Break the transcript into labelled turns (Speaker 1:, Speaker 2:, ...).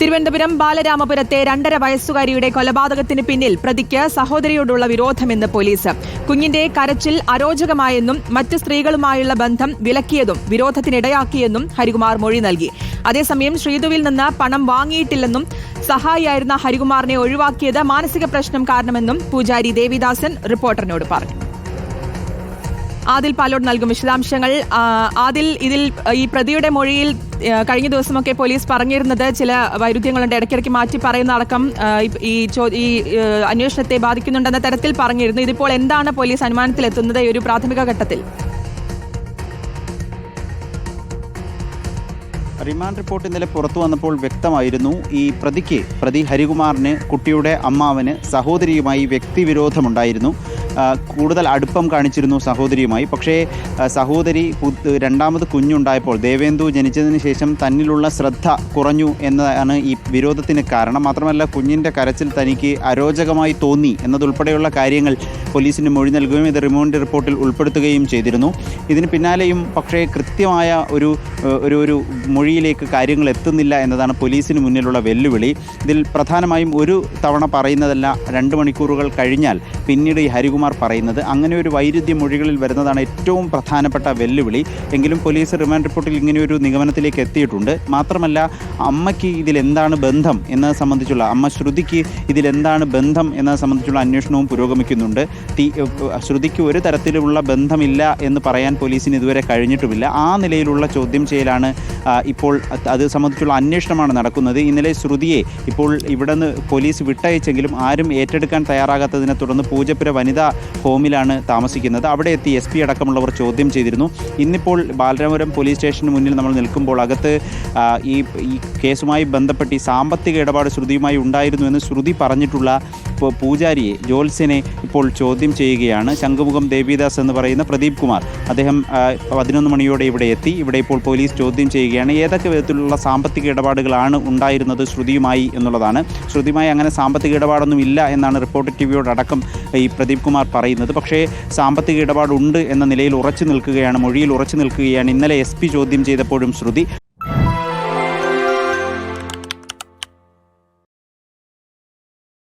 Speaker 1: തിരുവനന്തപുരം ബാലരാമപുരത്തെ രണ്ടര വയസ്സുകാരിയുടെ കൊലപാതകത്തിന് പിന്നിൽ പ്രതിക്ക് സഹോദരിയോടുള്ള വിരോധമെന്ന് പോലീസ്. കുഞ്ഞിന്റെ കരച്ചിൽ അരോചകമായെന്നും മറ്റ് സ്ത്രീകളുമായുള്ള ബന്ധം വിലക്കിയതും വിരോധത്തിനിടയാക്കിയെന്നും ഹരികുമാർ മൊഴി നൽകി. അതേസമയം ശ്രീതുവിൽ നിന്ന് പണം വാങ്ങിയിട്ടില്ലെന്നും സഹായിയായിരുന്ന ഹരികുമാറിനെ ഒഴിവാക്കിയത് മാനസിക പ്രശ്നം കാരണമെന്നും പൂജാരി ദേവിദാസൻ റിപ്പോർട്ടറിനോട് പറഞ്ഞു. ആദിൽ പാലോട് നൽകും വിശദാംശങ്ങൾ. ആദിൽ ഇതിൽ ഈ പ്രതിയുടെ മൊഴിയിൽ കഴിഞ്ഞ ദിവസമൊക്കെ പോലീസ് പറഞ്ഞിരുന്നത് ചില വൈരുദ്ധ്യങ്ങളുണ്ട്. ഇടയ്ക്കിടയ്ക്ക് മാറ്റി പറയുന്ന അടക്കം ഈ- ഈ അന്വേഷണത്തെ ബാധിക്കുന്നുണ്ടെന്ന തരത്തിൽ പറഞ്ഞിരുന്നു. ഇതിപ്പോൾ എന്താണ് പോലീസ് അനുമാനത്തിലെത്തുന്നത് ഈ ഒരു പ്രാഥമിക ഘട്ടത്തിൽ?
Speaker 2: റിമാൻഡ് റിപ്പോർട്ട് ഇന്നലെ പുറത്തു വന്നപ്പോൾ വ്യക്തമായിരുന്നു. ഈ പ്രതിക്ക് പ്രതി ഹരികുമാറിന് കുട്ടിയുടെ അമ്മാവന് സഹോദരിയുമായി വ്യക്തിവിരോധമുണ്ടായിരുന്നു. കൂടുതൽ അടുപ്പം കാണിച്ചിരുന്നു സഹോദരിയുമായി. പക്ഷേ സഹോദരി രണ്ടാമത് കുഞ്ഞുണ്ടായപ്പോൾ ദേവേന്ദു ജനിച്ചതിന് ശേഷം തന്നിലുള്ള ശ്രദ്ധ കുറഞ്ഞു എന്നതാണ് ഈ വിരോധത്തിന് കാരണം. മാത്രമല്ല കുഞ്ഞിന്റെ കരച്ചിൽ തനിക്ക് അരോചകമായി തോന്നി എന്നതുൾപ്പെടെയുള്ള കാര്യങ്ങൾ പോലീസിന് മൊഴി നൽകുകയും ഇത് റിമോണ്ട് റിപ്പോർട്ടിൽ ഉൾപ്പെടുത്തുകയും ചെയ്തിരുന്നു. ഇതിന് പിന്നാലെയും പക്ഷേ കൃത്യമായ ഒരു ഒരു ഒരു മൊഴിയിലേക്ക് കാര്യങ്ങൾ എത്തുന്നില്ല എന്നതാണ് പോലീസിന് മുന്നിലുള്ള വെല്ലുവിളി. ഇതിൽ പ്രധാനമായും ഒരു തവണ പറയുന്നതല്ല രണ്ട് മണിക്കൂറുകൾ കഴിഞ്ഞാൽ പിന്നീട് ഈ ഹരികുമാർ പറയുന്നത് അങ്ങനെ ഒരു വൈരുദ്ധ്യ മൊഴികളിൽ വരുന്നതാണ് ഏറ്റവും പ്രധാനപ്പെട്ട വെല്ലുവിളി. എങ്കിലും പോലീസ് റിമാൻഡ് റിപ്പോർട്ടിൽ ഇങ്ങനെ ഒരു നിഗമനത്തിലേക്ക് എത്തിയിട്ടുണ്ട്. മാത്രമല്ല അമ്മയ്ക്ക് ഇതിൽ എന്താണ് ബന്ധം എന്നത് സംബന്ധിച്ചുള്ള അമ്മ ശ്രുതിക്ക് ഇതിലെന്താണ് ബന്ധം എന്നത് സംബന്ധിച്ചുള്ള അന്വേഷണവും പുരോഗമിക്കുന്നുണ്ട്. ശ്രുതിക്ക് ഒരു തരത്തിലുള്ള ബന്ധമില്ല എന്ന് പറയാൻ പോലീസിന് ഇതുവരെ കഴിഞ്ഞിട്ടുമില്ല. ആ നിലയിലുള്ള ചോദ്യം ചെയ്യലാണ് ഇപ്പോൾ അത് സംബന്ധിച്ചുള്ള അന്വേഷണമാണ് നടക്കുന്നത്. ഇന്നലെ ശ്രുതിയെ ഇപ്പോൾ ഇവിടെ നിന്ന് പോലീസ് വിട്ടയച്ചെങ്കിലും ആരും ഏറ്റെടുക്കാൻ തയ്യാറാകാത്തതിനെ തുടർന്ന് പൂജപ്പുര വനിതാ ഹോമിലാണ് താമസിക്കുന്നത്. അവിടെ എത്തി എസ് പി അടക്കമുള്ളവർ ചോദ്യം ചെയ്തിരുന്നു. ഇന്നിപ്പോൾ ബാലരാമപുരം പോലീസ് സ്റ്റേഷന് മുന്നിൽ നമ്മൾ നിൽക്കുമ്പോൾ അകത്ത് ഈ ഈ കേസുമായി ബന്ധപ്പെട്ട് ഈ സാമ്പത്തിക ഇടപാട് ശ്രുതിയുമായി ഉണ്ടായിരുന്നു എന്ന് ശ്രുതി പറഞ്ഞിട്ടുള്ള പൂജാരിയെ ജോത്സ്യനെ ഇപ്പോൾ ചോദ്യം ചെയ്യുകയാണ്. ശംഖുമുഖം ദേവിദാസ് എന്ന് പറയുന്ന പ്രദീപ് കുമാർ. അദ്ദേഹം പതിനൊന്ന് മണിയോടെ ഇവിടെ എത്തി. ഇവിടെ ഇപ്പോൾ പോലീസ് ചോദ്യം ചെയ്യുകയാണ്. ഏതൊക്കെ വിധത്തിലുള്ള സാമ്പത്തിക ഇടപാടുകളാണ് ഉണ്ടായിരുന്നത് ശ്രുതിയുമായി എന്നുള്ളതാണ്. ശ്രുതിയുമായി അങ്ങനെ സാമ്പത്തിക ഇടപാടൊന്നും ഇല്ല എന്നാണ് റിപ്പോർട്ട് ടി വിയോടക്കം ഈ പ്രദീപ് കുമാർ പറയുന്നത്. പക്ഷേ സാമ്പത്തിക ഇടപാടുണ്ട് എന്ന നിലയിൽ ഉറച്ചു നിൽക്കുകയാണ് മൊഴിയിൽ ഉറച്ചു നിൽക്കുകയാണ് ഇന്നലെ എസ് ചോദ്യം ചെയ്തപ്പോഴും ശ്രുതി.